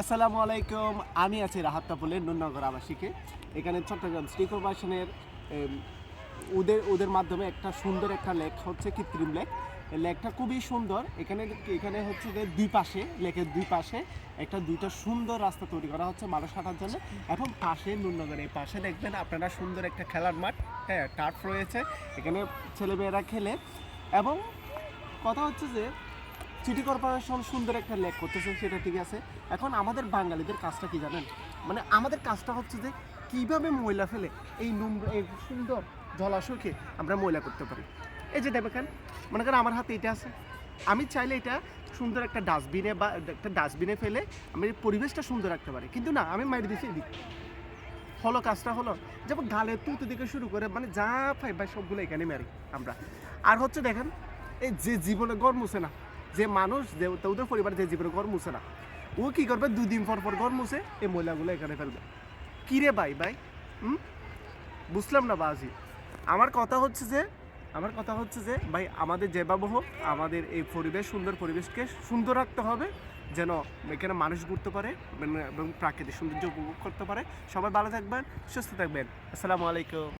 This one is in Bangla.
আসসালামু আলাইকুম। আমি আছি রাহাত্তাপুলের নুননগর আবাসিকে। এখানে চট্টগ্রাম সিটি কর্পোরেশনের ওদের ওদের মাধ্যমে একটা সুন্দর একটা লেক হচ্ছে কৃত্রিম লেক। লেকটা খুবই সুন্দর। এখানে এখানে হচ্ছে যে দুই পাশে, লেকের দুই পাশে একটা দুইটা সুন্দর রাস্তা তৈরি করা হচ্ছে মানুষ হাঁটার জন্য। এখন পাশে নুননগরের পাশে দেখবেন আপনারা সুন্দর একটা খেলার মাঠ হ্যাঁ টার্ফ রয়েছে। এখানে ছেলেমেয়েরা খেলে। এবং কথা হচ্ছে যে সিটি কর্পোরেশন সুন্দর একটা লেক করতেছে, সেটা ঠিক আছে। এখন আমাদের বাঙালিদের কাজটা কি জানেন? মানে আমাদের কাজটা হচ্ছে যে কীভাবে ময়লা ফেলে এই নোংরা, এই সুন্দর জলাশয়কে আমরা ময়লা করতে পারি। এই যে দেখেন, মনে করেন আমার হাতে এটা আছে। আমি চাইলে এটা সুন্দর একটা ডাস্টবিনে বা একটা ডাস্টবিনে ফেলে আমি পরিবেশটা সুন্দর রাখতে পারি। কিন্তু না, আমি মাইর দিচ্ছি এদিক। হলো কাজটা হলো, যেমন গালে তুতে দিকে শুরু করে মানে যা পাই ভাই সবগুলো এখানে মারি আমরা। আর হচ্ছে দেখেন, এই যে জীবনে গড় মুছে না যে মানুষ, যে ওদের পরিবার যে জীবনে ঘর মুছে না, ও কি করবে? দুদিন পর পর ঘর মুছে এই মহিলাগুলো এখানে ফেলবে। কি রে ভাই ভাই? হুম? বুঝলাম না বাজি। আমার কথা হচ্ছে যে, আমার কথা হচ্ছে যে, ভাই, আমাদের যেভাবে হোক, আমাদের এই পরিবেশ, সুন্দর পরিবেশকে সুন্দর রাখতে হবে, যেন এখানে মানুষ ঘুরতে পারে মানে এবং প্রাকৃতিক সৌন্দর্য উপভোগ করতে পারে। সবাই ভালো থাকবেন, সুস্থ থাকবেন। আসসালামু আলাইকুম।